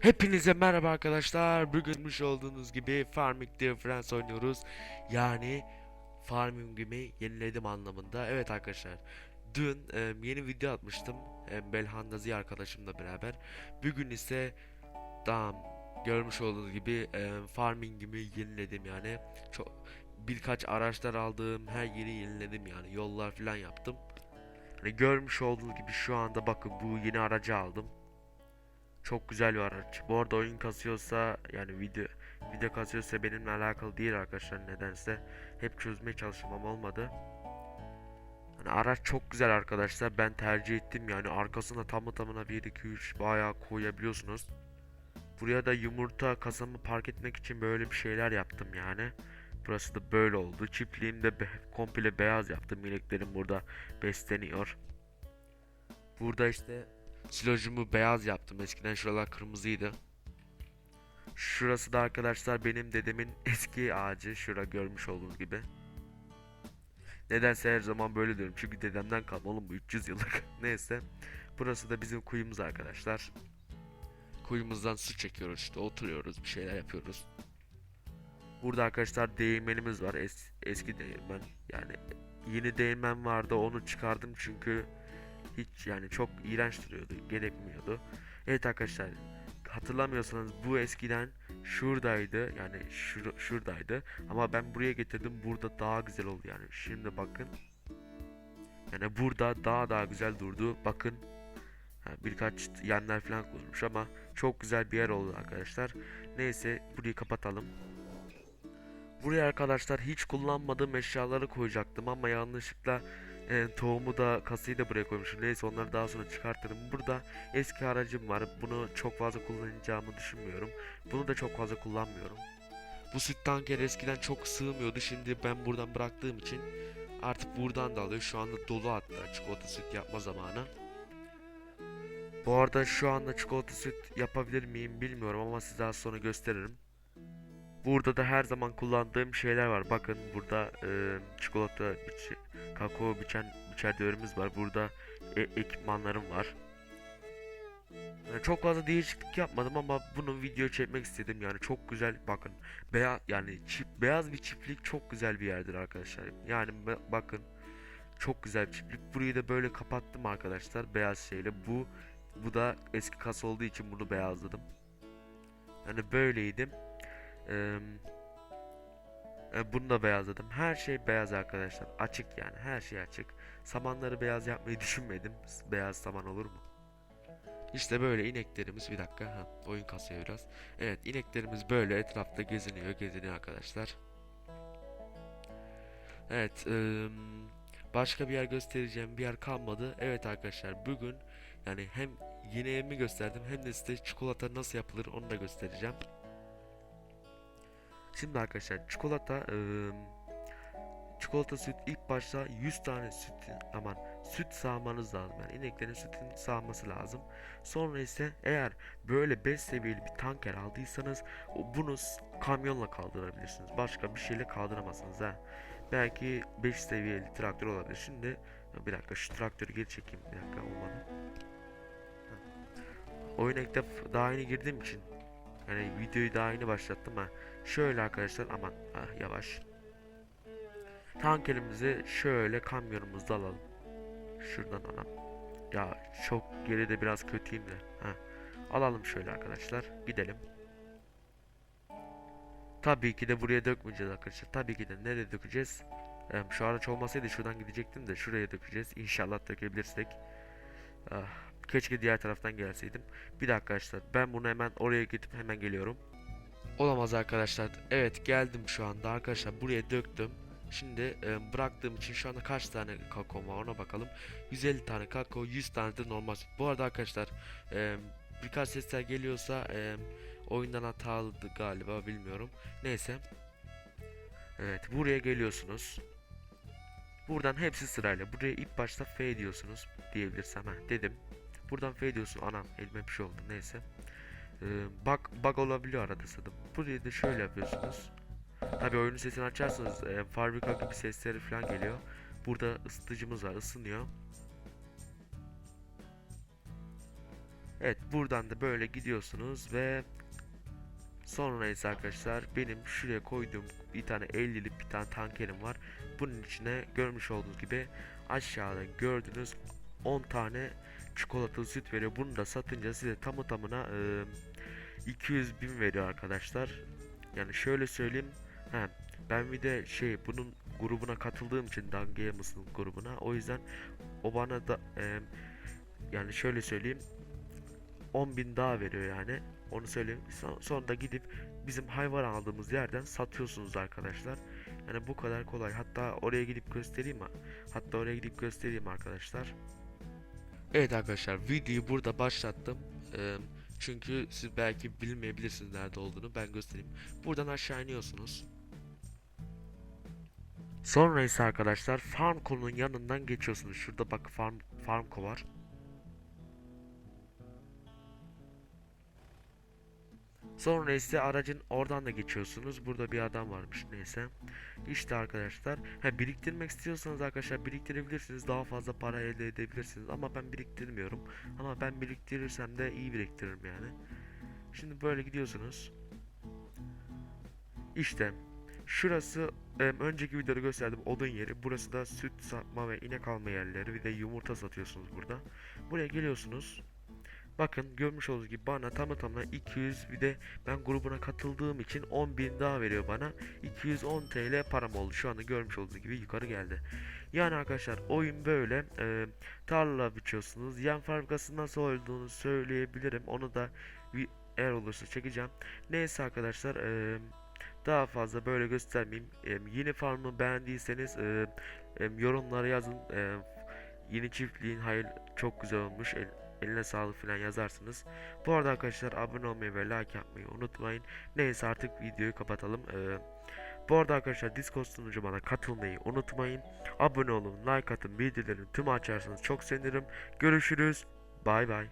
Hepinize merhaba arkadaşlar. Bugün görmüş olduğunuz gibi Farming Difference oynuyoruz. Yani farmingimi yeniledim anlamında. Evet arkadaşlar. Dün e, yeni video atmıştım. E, Belhan Nazi arkadaşımla beraber. Bugün ise daha görmüş olduğunuz gibi e, farmingimi yeniledim yani. Çok birkaç araçlar aldım. Her yeri yeniledim yani. Yollar falan yaptım. Hani görmüş olduğunuz gibi şu anda bakın bu yeni aracı aldım. Çok güzel bir araç. Bu arada oyun kasıyorsa yani video video kasıyorsa benimle alakalı değil arkadaşlar nedense. Hep çözmeye çalıştım ama olmadı. Hani araç çok güzel arkadaşlar. Ben tercih ettim yani arkasına tamı tamına 1 2 3 bayağı koyabiliyorsunuz. Buraya da yumurta kasamı park etmek için böyle bir şeyler yaptım yani. Burası da böyle oldu. Çiftliğimde be komple beyaz yaptım. İneklerim burada besleniyor. Burada işte Silojumu beyaz yaptım. Eskiden şuralar kırmızıydı. Şurası da arkadaşlar benim dedemin eski ağacı. Şura görmüş olduğunuz gibi. Nedense her zaman böyle diyorum. Çünkü dedemden kalma oğlum bu 300 yıllık. Neyse. Burası da bizim kuyumuz arkadaşlar. Kuyumuzdan su çekiyoruz işte oturuyoruz bir şeyler yapıyoruz. Burada arkadaşlar değirmenimiz var. Es- eski değirmen. Yani yeni değirmen vardı onu çıkardım çünkü hiç yani çok iğrenç duruyordu. Gerekmiyordu. Evet arkadaşlar hatırlamıyorsanız bu eskiden şuradaydı yani şur şuradaydı ama ben buraya getirdim burada daha güzel oldu yani şimdi bakın yani burada daha daha güzel durdu bakın ha, birkaç yanlar falan kurulmuş ama çok güzel bir yer oldu arkadaşlar neyse burayı kapatalım buraya arkadaşlar hiç kullanmadığım eşyaları koyacaktım ama yanlışlıkla e, tohumu da kasayı da buraya koymuşum. Neyse onları daha sonra çıkartırım. Burada eski aracım var. Bunu çok fazla kullanacağımı düşünmüyorum. Bunu da çok fazla kullanmıyorum. Bu süt tankeri eskiden çok sığmıyordu. Şimdi ben buradan bıraktığım için artık buradan da alıyor. Şu anda dolu hatta çikolata süt yapma zamanı. Bu arada şu anda çikolata süt yapabilir miyim bilmiyorum ama size daha sonra gösteririm. Burada da her zaman kullandığım şeyler var. Bakın burada e, çikolata, biçi, kakao biçen biçerlerimiz var. Burada e- ekipmanlarım var. Yani çok fazla değişiklik yapmadım ama bunu video çekmek istedim. Yani çok güzel bakın. Beyaz yani çift, beyaz bir çiftlik çok güzel bir yerdir arkadaşlar. Yani ba- bakın çok güzel bir çiftlik. Burayı da böyle kapattım arkadaşlar beyaz şeyle. Bu bu da eski kasa olduğu için bunu beyazladım. Yani böyleydim. Eee e, bunu da beyazladım. Her şey beyaz arkadaşlar. Açık yani. Her şey açık. Samanları beyaz yapmayı düşünmedim. Beyaz saman olur mu? İşte böyle ineklerimiz bir dakika. Ha, oyun kasıyor biraz. Evet ineklerimiz böyle etrafta geziniyor geziniyor arkadaşlar. Evet eee, başka bir yer göstereceğim bir yer kalmadı. Evet arkadaşlar bugün yani hem yeni evimi gösterdim hem de size çikolata nasıl yapılır onu da göstereceğim. Şimdi arkadaşlar çikolata çikolata süt ilk başta 100 tane süt aman süt sağmanız lazım. Yani ineklerin sütün sağması lazım. Sonra ise eğer böyle 5 seviyeli bir tanker aldıysanız bunu kamyonla kaldırabilirsiniz. Başka bir şeyle kaldıramazsınız ha. Belki 5 seviyeli traktör olabilir. Şimdi bir dakika şu traktörü geri çekeyim. Bir dakika olmadı. Heh. Oyuna ilk daha yeni girdiğim için yani videoyu daha yeni başlattım ha. Şöyle arkadaşlar aman ah, yavaş. Tankerimizi şöyle kamyonumuzda alalım. Şuradan anam. Ya çok geride biraz kötüyüm de. Ha. Alalım şöyle arkadaşlar. Gidelim. Tabii ki de buraya dökmeyeceğiz arkadaşlar. Tabii ki de nereye dökeceğiz? Em, şu araç olmasaydı şuradan gidecektim de şuraya dökeceğiz. İnşallah dökebilirsek. Ah, keşke diğer taraftan gelseydim. Bir dakika arkadaşlar. Ben bunu hemen oraya gidip hemen geliyorum. Olamaz arkadaşlar. Evet geldim şu anda arkadaşlar buraya döktüm. Şimdi e, bıraktığım için şu anda kaç tane kakao var ona bakalım. 150 tane kakao 100 tane de normal. Bu arada arkadaşlar e, birkaç sesler geliyorsa e, oyundan hatalıdı galiba bilmiyorum. Neyse. Evet buraya geliyorsunuz. Buradan hepsi sırayla. Buraya ilk başta F diyorsunuz diyebilirsem. Heh, dedim. Buradan F diyorsun. Anam elime bir şey oldu neyse. Ee, bug, bug olabiliyor arada sırada. Burayı da şöyle yapıyorsunuz. Tabi oyunun sesini açarsanız e, fabrika gibi sesleri falan geliyor. Burada ısıtıcımız var ısınıyor. Evet buradan da böyle gidiyorsunuz ve sonra ise arkadaşlar benim şuraya koyduğum bir tane 50'lik bir tane tankerim var. Bunun içine görmüş olduğunuz gibi aşağıda gördüğünüz 10 tane çikolatalı süt veriyor. Bunu da satınca size tamı tamına e, 200 bin veriyor arkadaşlar. Yani şöyle söyleyeyim. He, ben bir de şey bunun grubuna katıldığım için Dan Gamers'ın grubuna. O yüzden o bana da e, yani şöyle söyleyeyim 10 bin daha veriyor yani. Onu söyleyeyim. Son- Sonra da gidip bizim hayvan aldığımız yerden satıyorsunuz arkadaşlar. Yani bu kadar kolay. Hatta oraya gidip göstereyim mi? Hatta oraya gidip göstereyim arkadaşlar. Evet arkadaşlar videoyu burada başlattım. Eee, çünkü siz belki bilmeyebilirsiniz nerede olduğunu. Ben göstereyim. Buradan aşağı iniyorsunuz. Sonra ise arkadaşlar Farmco'nun yanından geçiyorsunuz. Şurada bak Farm Farmco var. Sonra ise aracın oradan da geçiyorsunuz. Burada bir adam varmış neyse. İşte arkadaşlar. Ha, biriktirmek istiyorsanız arkadaşlar biriktirebilirsiniz. Daha fazla para elde edebilirsiniz. Ama ben biriktirmiyorum. Ama ben biriktirirsem de iyi biriktiririm yani. Şimdi böyle gidiyorsunuz. İşte şurası em, önceki videoda gösterdim odun yeri. Burası da süt satma ve inek alma yerleri. Bir de yumurta satıyorsunuz burada. Buraya geliyorsunuz. Bakın görmüş olduğunuz gibi bana tamı tamına 200 bir de ben grubuna katıldığım için 10.000 daha veriyor bana. 210 TL param oldu. Şu anda görmüş olduğunuz gibi yukarı geldi. Yani arkadaşlar oyun böyle. Ee, tarla biçiyorsunuz. Yem fabrikası nasıl olduğunu söyleyebilirim. Onu da eğer olursa çekeceğim. Neyse arkadaşlar. ee, daha fazla böyle göstermeyeyim. Ee, yeni farmı beğendiyseniz ee, em, yorumlara yazın. Ee, yeni çiftliğin hayır çok güzel olmuş. El- eline sağlık falan yazarsınız. Bu arada arkadaşlar abone olmayı ve like yapmayı unutmayın. Neyse artık videoyu kapatalım. Ee, bu arada arkadaşlar Discord sunucuma katılmayı unutmayın. Abone olun, like atın, bildirimleri tüm açarsanız çok sevinirim. Görüşürüz. Bay bay.